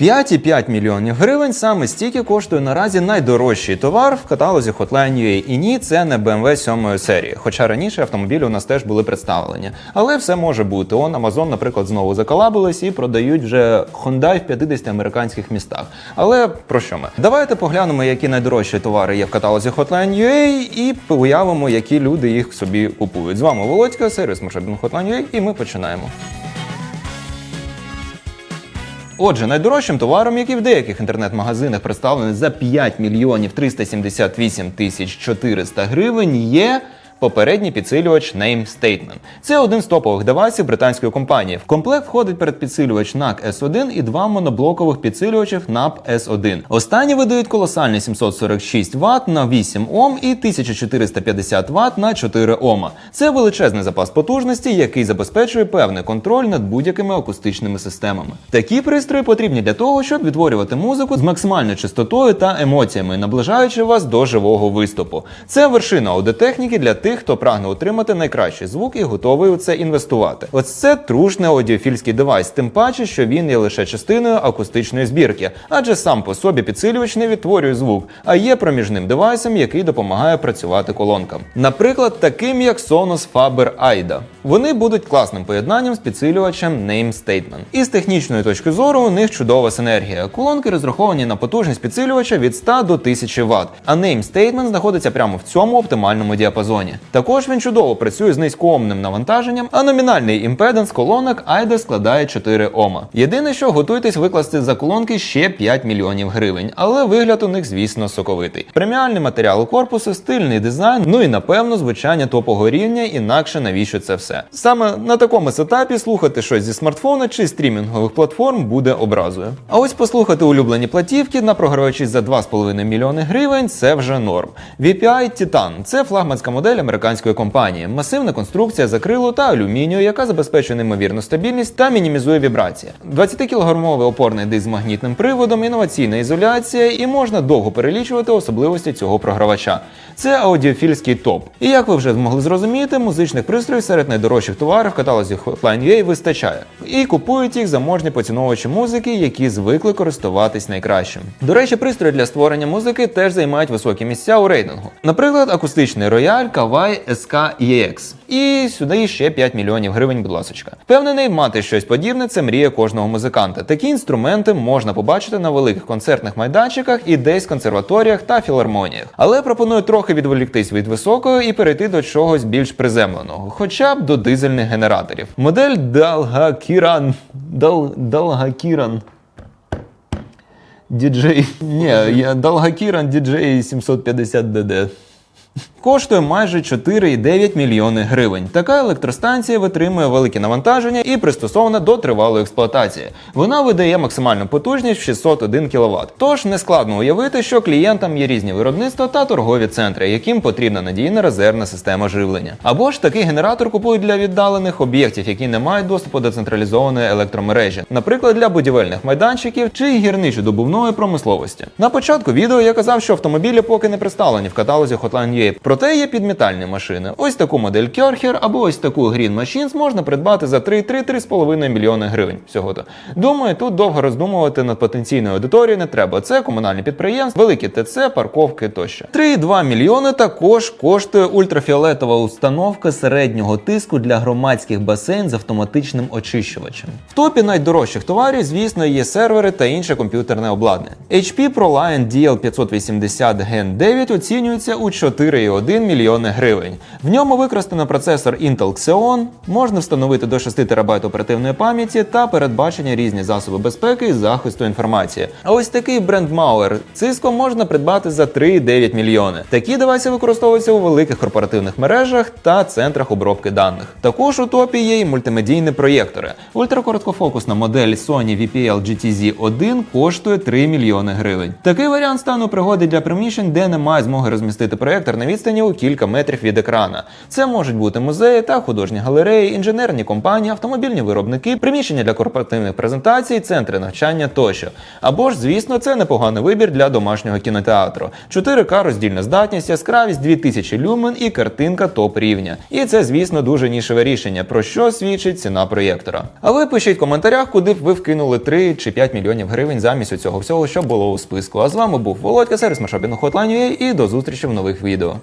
5,5 мільйонів гривень саме стільки коштує наразі найдорожчий товар в каталозі Hotline UA. І ні, це не BMW 7 серії. Хоча раніше автомобілі у нас теж були представлені. Але все може бути. Он Amazon, наприклад, знову заколабились і продають вже Hyundai в 50 американських містах. Але про що ми? Давайте поглянемо, які найдорожчі товари є в каталозі Hotline UA і уявимо, які люди їх собі купують. З вами Володька, сервіс Mercedes Hotline UA, і ми починаємо. Отже, найдорожчим товаром, який в деяких інтернет-магазинах представлений за 5 мільйонів 378 тисяч 400 гривень, є. Попередній підсилювач Name Statement. Це один з топових девайсів британської компанії. В комплект входить передпідсилювач NAC S1 і два моноблокових підсилювачів NAP S1. Останні видають колосальні 746 Вт на 8 Ом і 1450 Вт на 4 Ома. Це величезний запас потужності, який забезпечує певний контроль над будь-якими акустичними системами. Такі пристрої потрібні для того, щоб відтворювати музику з максимальною частотою та емоціями, наближаючи вас до живого виступу. Це вершина аудиотехніки для тих, хто прагне отримати найкращий звук і готовий у це інвестувати. Ось це трушний аудіофільський девайс, тим паче, що він є лише частиною акустичної збірки, адже сам по собі підсилювач не відтворює звук, а є проміжним девайсом, який допомагає працювати колонкам. Наприклад, таким як Sonos Faber AIDA. Вони будуть класним поєднанням з підсилювачем Name Statement. І з технічної точки зору у них чудова синергія. Колонки розраховані на потужність підсилювача від 100 до 1000 Вт, а Name Statement знаходиться прямо в цьому оптимальному діапазоні. Також він чудово працює з низькоомним навантаженням, а номінальний імпеденс колонок AIDA складає 4 Ома. Єдине, що готуйтесь викласти за колонки ще 5 мільйонів гривень, але вигляд у них, звісно, соковитий. Преміальний матеріал корпусу, стильний дизайн, ну і напевно звучання топового рівня, інакше навіщо це все. Саме на такому сетапі слухати щось зі смартфона чи стрімінгових платформ буде образою. А ось послухати улюблені платівки на програвачі за 2,5 мільйони гривень це вже норм. VPI Titan – це флагманська модель американської компанії, масивна конструкція з та алюмінію, яка забезпечує неймовірну стабільність та мінімізує вібрації. 20 кілограмовий опорний диск з магнітним приводом, інноваційна ізоляція, і можна довго перелічувати особливості цього програвача. Це аудіофільський топ. І як ви вже змогли зрозуміти, музичних пристроїв серед найдорожчих товарів в каталозі Hotline UA вистачає. І купують їх заможні поціновувачі музики, які звикли користуватись найкращим. До речі, пристрої для створення музики теж займають високі місця у рейтингу. Наприклад, акустичний рояль Kawai SK EX. І сюди ще 5 мільйонів гривень, будь ласочка. Впевнений, мати щось подібне це мрія кожного музиканта. Такі інструменти можна побачити на великих концертних майданчиках і десь консерваторіях та філармоніях. Але пропоную трохи відволіктись від високого і перейти до чогось більш приземленого, хоча б до дизельних генераторів. Модель Dalgakiran. Дал, Dalgakiran. DJ. Ні, я Dalgakiran DJ 750DD. Коштує майже 4,9 мільйони гривень. Така електростанція витримує великі навантаження і пристосована до тривалої експлуатації. Вона видає максимальну потужність в 601 кВт. Тож не складно уявити, що клієнтам є різні виробництва та торгові центри, яким потрібна надійна резервна система живлення. Або ж такий генератор купують для віддалених об'єктів, які не мають доступу до централізованої електромережі, наприклад, для будівельних майданчиків чи гірничо-добувної промисловості. На початку відео я казав, що автомобілі поки не представлені в каталозі Hotline UA, проте є підмітальні машини. Ось таку модель Керхер або ось таку Green Machines можна придбати за 3-3-3,5 мільйони гривень всього-то. Думаю, тут довго роздумувати над потенційною аудиторією не треба. Це комунальні підприємства, великі ТЦ, парковки тощо. 3,2 мільйони також коштує ультрафіолетова установка середнього тиску для громадських басейн з автоматичним очищувачем. В топі найдорожчих товарів, звісно, є сервери та інше комп'ютерне обладнання. HP ProLiant DL580 Gen 9 оцінюється у 4,1 мільйони гривень. В ньому використано процесор Intel Xeon, можна встановити до 6 ТБ оперативної пам'яті та передбачення різні засоби безпеки і захисту інформації. А ось такий бренд Mauer Cisco можна придбати за 3,9 мільйони. Такі девайси використовуються у великих корпоративних мережах та центрах обробки даних. Також у топі є й мультимедійні проєктори. Ультракороткофокусна модель Sony VPL GTZ-1 коштує 3 мільйони гривень. Такий варіант стану пригоди для приміщень, де немає змоги розмістити проєктор на відстані розміщені у кілька метрів від екрана. Це можуть бути музеї та художні галереї, інженерні компанії, автомобільні виробники, приміщення для корпоративних презентацій, центри навчання тощо. Або ж, звісно, це непоганий вибір для домашнього кінотеатру. 4К роздільна здатність, яскравість 2000 люмен і картинка топ рівня. І це, звісно, дуже нішеве рішення, про що свідчить ціна проєктора. А ви пишіть в коментарях, куди б ви вкинули 3 чи 5 мільйонів гривень замість цього всього, що було у списку. А з вами був Володька, сервіс Машабіну Hotline.ua і до зустрічі в нових відео.